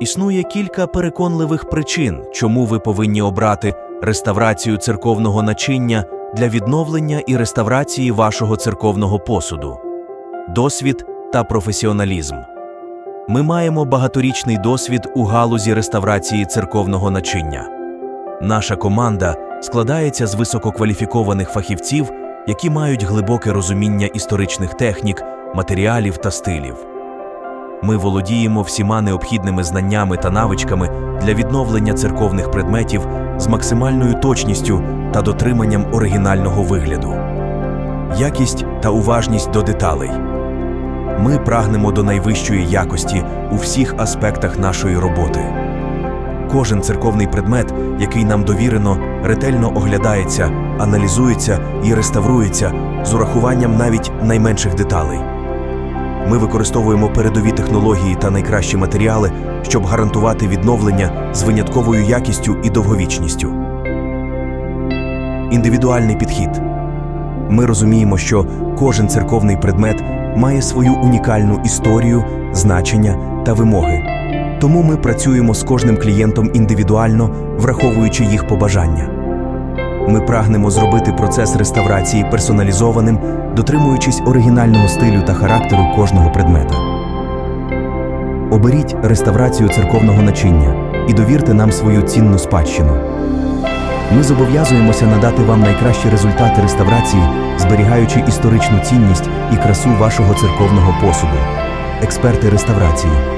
Існує кілька переконливих причин, чому ви повинні обрати реставрацію церковного начиння для відновлення і реставрації вашого церковного посуду. Досвід та професіоналізм. Ми маємо багаторічний досвід у галузі реставрації церковного начиння. Наша команда складається з висококваліфікованих фахівців, які мають глибоке розуміння історичних технік, матеріалів та стилів. Ми володіємо всіма необхідними знаннями та навичками для відновлення церковних предметів з максимальною точністю та дотриманням оригінального вигляду. Якість та уважність до деталей. Ми прагнемо до найвищої якості у всіх аспектах нашої роботи. Кожен церковний предмет, який нам довірено, ретельно оглядається, аналізується і реставрується з урахуванням навіть найменших деталей. Ми використовуємо передові технології та найкращі матеріали, щоб гарантувати відновлення з винятковою якістю і довговічністю. Індивідуальний підхід. Ми розуміємо, що кожен церковний предмет має свою унікальну історію, значення та вимоги. Тому ми працюємо з кожним клієнтом індивідуально, враховуючи їх побажання. Ми прагнемо зробити процес реставрації персоналізованим, дотримуючись оригінального стилю та характеру кожного предмета. Оберіть реставрацію церковного начиння і довірте нам свою цінну спадщину. Ми зобов'язуємося надати вам найкращі результати реставрації, зберігаючи історичну цінність і красу вашого церковного посуду. Експерти реставрації.